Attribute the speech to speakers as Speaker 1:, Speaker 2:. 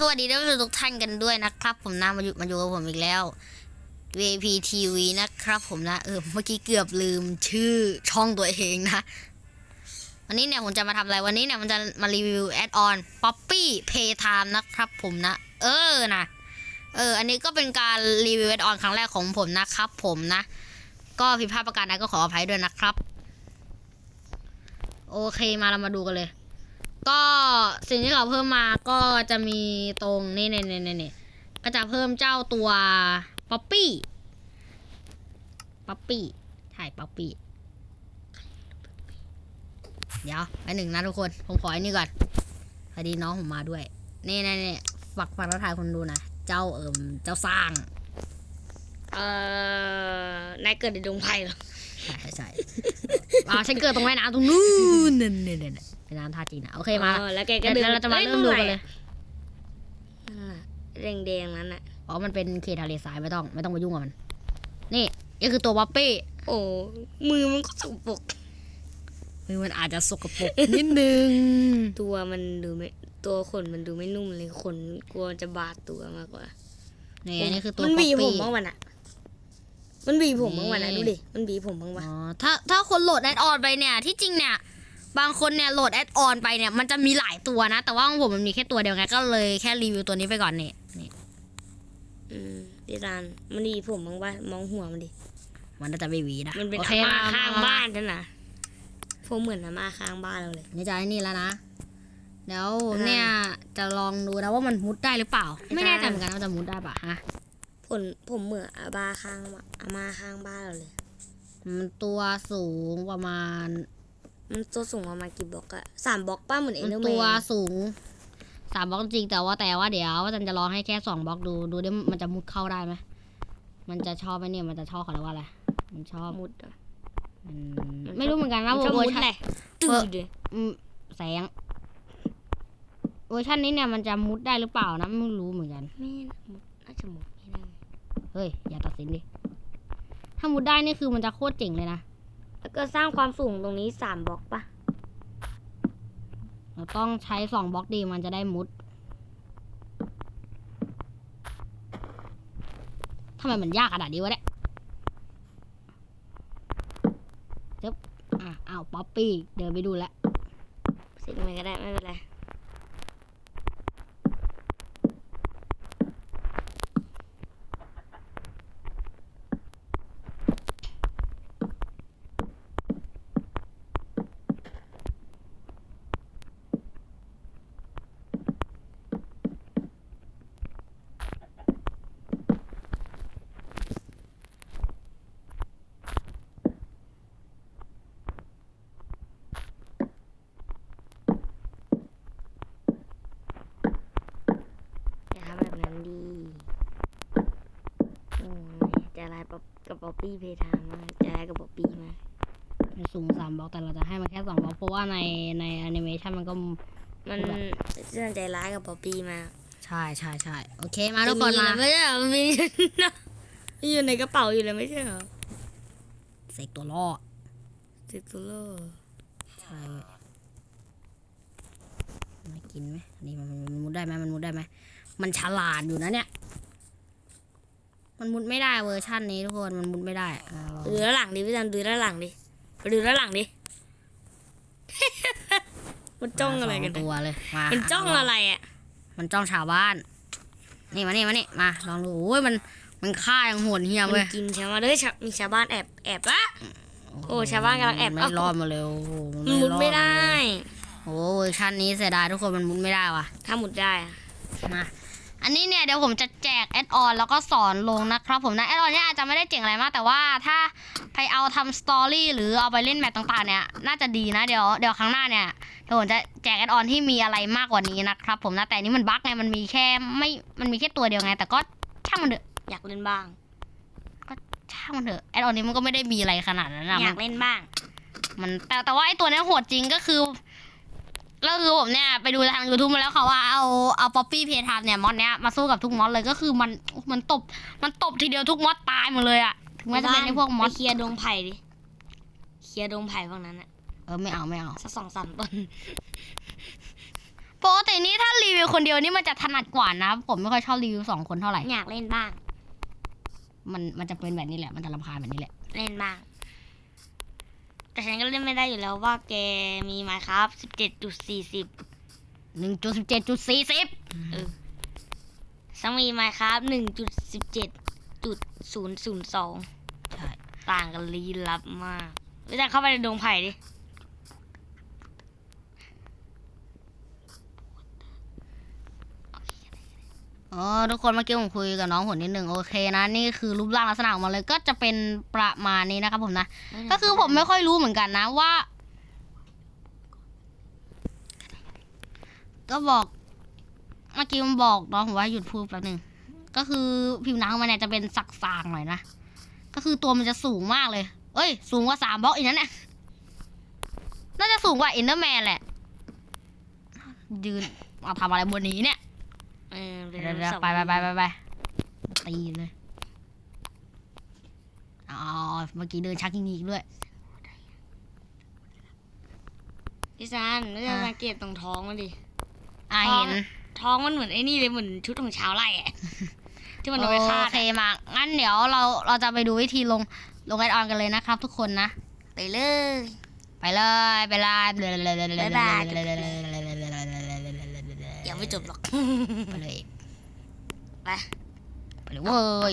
Speaker 1: สวัสดีท่านผู้ชมทุกท่านกันด้วยนะครับ ผมนะมาอยู่มาอยู่กับผมอีกแล้ว VP TV นะครับ ผมนะเออเมื่อกี้เกือบลืมชื่อช่องตัวเองนะ วันนี้เนี่ยผมจะมาทำอะไรวันนี้เนี่ยมันจะมารีวิวแอดออน Poppy Playtime นะครับ ผมนะ เออนะเอออันนี้ก็เป็นการรีวิวแอดออนครั้งแรกของผมนะครับ ผมนะ ก็ผิดพลาดประการใดก็ขออภัยด้วยนะครับ โอเคมาเรามาดูกันเลย ก็สิ่งที่เขาเพิ่มมาก็จะมีตรงนี่นี่นี่นี่ก็จะเพิ่มเจ้าตัวป๊อปปี้ป๊อปปี้ถ่ายป๊อปปี้เดี๋ยวไปหนึ่งนะทุกคน ผมขอไอ้นี่ก่อนพอดีน้องผมมาด้วย นี่นี่นี่ฝากฝากทักทายคนดูนะ เจ้าเอิมเจ้าสร้าง
Speaker 2: เอ่อนายเกิดในดงไผ่เหรอ
Speaker 1: ใช่ใช่อ่าฉันเกิดตรงแม่น้ำตรงนู้นนี่นี่นี่ แม่น้ำท่าจีนนะโอเคมา
Speaker 2: อ๋อแล้วแกก็
Speaker 1: เดี๋ยว
Speaker 2: เดิน
Speaker 1: เราจะมาเริ่มดูกันเลย
Speaker 2: นั่นน่ะแดงแดงๆนั้นน่ะ
Speaker 1: อ๋อ มันเป็นเขตทะเลทรายไม่ต้องไม่ต้องไปยุ่งกับมัน นี่นี่คือตัววัปปี้
Speaker 2: โอ้มือมันก็สกปรก
Speaker 1: มือมันอาจจะสกปรกนิดนึง
Speaker 2: ตัวมันดูไม่ตัวขนมันดูไม่นุ่มเลยขนกลัวจะบาดตัวมากกว่า
Speaker 1: นี่อันนี้คือตัว
Speaker 2: มัน
Speaker 1: ป๊อ
Speaker 2: บี
Speaker 1: ป
Speaker 2: ผม
Speaker 1: ปี้
Speaker 2: บ้างวันอะมันบีผมบ้างวันอะ
Speaker 1: นี่
Speaker 2: ดูดิมันบีผมบ้างวะ
Speaker 1: อ๋อถ้าถ้าคนโหลดแอดออนไปเนี่ยที่จริงเนี่ย บางคนเนี่ยโหลดแอดออนไปเนี่ยมันจะมีหลายตัวนะ แต่ว่าของผมมันมีแค่ตัวเดียวไงก็เลยแค่รีวิวตัวนี้ไปก่อนนี่นี่
Speaker 2: อืมดีรานมันบีผมบ้างวะมองหัวมันดิ
Speaker 1: มันน่าจะไม่หวีนะ
Speaker 2: มันเป็น
Speaker 1: โอ
Speaker 2: อา
Speaker 1: เค
Speaker 2: ม่า
Speaker 1: มา
Speaker 2: ข้าง
Speaker 1: ม
Speaker 2: บ้านฉันนะผมเหมือนอาม่าข้างบ้านเราเลย
Speaker 1: นี่จะไอ้นี่แล้วนะเดี๋ยว
Speaker 2: อ่า
Speaker 1: เนี่ยจะลองดูนะว่ามันมุดได้หรือเปล่า
Speaker 2: อาจารย์
Speaker 1: ไม่แน่ใจเหมือนกันว่าจะมุดได้ปะฮะ
Speaker 2: ผมผมเหมือนอาบ้าข้างอาม่าข้างบ้านเราเลย
Speaker 1: มันตัวสูงประมาณ
Speaker 2: มันตัวสูงประมาณกี่บล็อกอะสามบล็อกป้าเหมือนเอ
Speaker 1: มัน
Speaker 2: เดอร์แม
Speaker 1: ตัวนสูงสามบล็อกจริงแต่ว่าแต่ว่าเดี๋ยวจันจะลองให้แค่สองบล็อกดูดูดิมันจะมุดเข้าได้ไหมมันจะชอบไหมเนี่ยมันจะชอบเขาเรียกว่าอะไรมันชอบ
Speaker 2: มุดอะ
Speaker 1: อืมไม่รู้เหมือนกันนะ
Speaker 2: มันชอบ
Speaker 1: เวอ
Speaker 2: มุ
Speaker 1: ร์
Speaker 2: ด
Speaker 1: ชัน
Speaker 2: แหละตื่นเลย
Speaker 1: อืมแสงเวอร์ชันนี้เนี่ยมันจะมุดได้หรือเปล่านะไม่รู้เหมือนกัน
Speaker 2: ไม่น่ามุดน่าจะมุดไม่ได้
Speaker 1: เฮ้ย อย่าตัดสินดิ ถ้ามุดได้นี่คือมันจะโคตรเจ๋งเลยนะ
Speaker 2: แล้วก็สร้างความสูงตรงนี้สามบล็อกปะ
Speaker 1: เราต้องใช้สองบล็อกดีมันจะได้มุดทำไมมันยากขนาดนี้วะเนี่ยเจ๊บอะอ้าวป๊อปปี้ เดินไปดูแล้ว
Speaker 2: สิ่งอะไรก็ได้ ไม่เป็นไร อย่าทำแบบนั้นดีโอ้ยใจะร้ายป๊อป กับป๊อปปี้เพทามมากใจะร้ายกับป๊อปปี้มาก
Speaker 1: มันสูงสามบล็อกแต่เราจะให้มันแค่สองบล็อกเพราะว่าในในแอนิเมชันมันก็
Speaker 2: มันเรื่องใจร้ายกับป๊อปปี้มาก
Speaker 1: ใช่ใช่ใช่โอเคมาทุกคนมา
Speaker 2: ไม่ใช่เหรอมีมีอยู่ในกระเป๋าอยู่เลยไม่ใช่เหรอ
Speaker 1: เสกตัวล่อ
Speaker 2: เซ็กซูโล
Speaker 1: ใช่เว้ยมากินไหมนี่มันมันมันมุดได้ไหมมันมุดได้ไหมมันฉลาดอยู่นะเนี่ย มันมุดไม่ได้เวอร์ชันนี้ทุกคนมันมุดไม่ได้อ่าลอง
Speaker 2: ดูด้านหลังดิพี่จันดูด้านหลังดิไปดูด้านหลังดิ มันจ้องอะไรกัน
Speaker 1: มาสตัวเลยมา
Speaker 2: มันจ้อง
Speaker 1: ล
Speaker 2: อะไรอะ
Speaker 1: มันจ้องชาวบ้าน นี่มานี่มานี่มาลองดูโอ้ยมันมันฆ่าอย่างโหดเหี้ยม
Speaker 2: มั
Speaker 1: เว้
Speaker 2: น
Speaker 1: ย
Speaker 2: กินชาวบ้านเลยมีชาวบ้านแอบแอบอะโอ้ชาวบ้านกำลังแอบ
Speaker 1: ไม่
Speaker 2: เอ้าร
Speaker 1: อดมาเร็วโอ้โห
Speaker 2: มันมุดไม่ได้
Speaker 1: โอ้โหเวอร์ชันนี้เสียดายทุกคนมันมุดไม่ได้ว่ะ
Speaker 2: ถ้ามุดได้อะ
Speaker 1: มา อันนี้เนี่ยเดี๋ยวผมจะแจกแอดออนแล้วก็สอนลงนะครับผมนะแอดออนเนี่ยอาจจะไม่ได้เจ๋งอะไรมากแต่ว่าถ้าไปเอาทำสตอรี่หรือเอาไปเล่นแมตช์ต่างๆเนี่ยน่าจะดีนะเดี๋ยวเดี๋ยวครั้งหน้าเนี่ยเดี๋ยวผมจะแจกแอดออนที่มีอะไรมากกว่านี้นะครับผมนะแต่อันนี้มันบั๊กไงมันมีแค่ไม่มันมีแค่ตัวเดียวไง แต่ก็ช่างมันเถอะ
Speaker 2: อยากเล่นบ้าง
Speaker 1: ช่างมันเถอะแอดออนนี้มันก็ไม่ได้มีอะไรขนาดนั้นนะ
Speaker 2: อ
Speaker 1: มั
Speaker 2: ยานกเล่นบ้าง
Speaker 1: มันแต่แต่ว่าไอ้ตัวเนี้ยโหดจริงก็คือ ก็คือผมเนี่ยไปดูทาง YouTube มาแล้วเขาว่าเอาเอาป๊อปปี้เพทามเนี่ยมอดเนี้ยมาสู้กับทุกมอดเลยก็คือมันมันตบมันตบทีเดียวทุกมอดตายหมดเลยอะถึงแม้จะเป็นไอ้พวกมอด
Speaker 2: ไปเคลียร์ดงไผ่ดิเคลียร์ดงไผ่พวกนั้นอะ
Speaker 1: เออไม่เอาไม่เอา
Speaker 2: สักสองสามต้น
Speaker 1: ปกตินี่ถ้ารีวิวคนเดียวนี่มันจะถนัดกว่านะ ผมไม่ค่อยชอบรีวิวสองคนเท่าไหร่
Speaker 2: อยากเล่นบ้าง
Speaker 1: มันมันจะเป็นแบบนี้แหละมันจะรำคาญแบบนี้แหละ
Speaker 2: เล่นบ้าง แต่ฉันก็เล่นไม่ได้อยู่แล้วว่าแกมีมาครับสิบเจ็ดจุดสี่สิบ
Speaker 1: หนึ่งจุดสิบเจ็ดจุดสี่สิบ
Speaker 2: ซังมีมาครับหนึ่งจุดสิบเจ็ดจุดศูนย์ศูนย์สอง
Speaker 1: ใช่
Speaker 2: ต่างกันลี้ลับมาก ไม่ต้องเข้าไปในดงไผ่ดิ
Speaker 1: อ๋อทุกคนเมื่อกี้ผมคุยกับน้องผมนิดหนึ่งโอเคนะนี่คือรูปร่างลักษณะของมันเลยก็จะเป็นประมาณนี้นะครับผมนะ ก็คือผมไม่ค่อยรู้เหมือนกันนะว่า ก็บอกเมื่อกี้มันบอกน้องผมว่าหยุดพูดแป๊บหนึงก็คือผิวหนังมันเนี่ยจะเป็นสักสางๆหน่อยนะก็คือตัวมันจะสูงมากเลย เอ้ย สูงกว่าสามบล็อกอีกนั่นแหละน่าจะสูงกว่าอินเดอร์แมนแหละยืนมาทำอะไรบนนี้เนี่ย
Speaker 2: เออเป็น
Speaker 1: เดี๋ยว
Speaker 2: อนุ
Speaker 1: เดี๋ยว
Speaker 2: สาว
Speaker 1: ไป
Speaker 2: รีย์
Speaker 1: ไปไปไปไปตีเลยอ๋อเมื่อกี้เดินชักยิงอีกด้วย
Speaker 2: พี่ซันไม่ได้
Speaker 1: อ่า
Speaker 2: สังเกตตรงท้องมันดิ
Speaker 1: อ่า
Speaker 2: ท้อง
Speaker 1: เห็น
Speaker 2: ท้องมันเหมือนไอ้นี่เลยเหมือนชุดของชาวไร่อะที่มันเอา
Speaker 1: โอ
Speaker 2: ไปฆ่า
Speaker 1: เคมากงั้นเดี๋ยวเราเราจะไปดูวิธีลงลงแอดออนกันเลยนะครับ ทุกคนนะ
Speaker 2: ไปเลย
Speaker 1: ไปเลยไปเลย
Speaker 2: บ๊ายบายยังไม่จบหรอก
Speaker 1: ไปเลย
Speaker 2: ไป
Speaker 1: ไปเลยเว้ย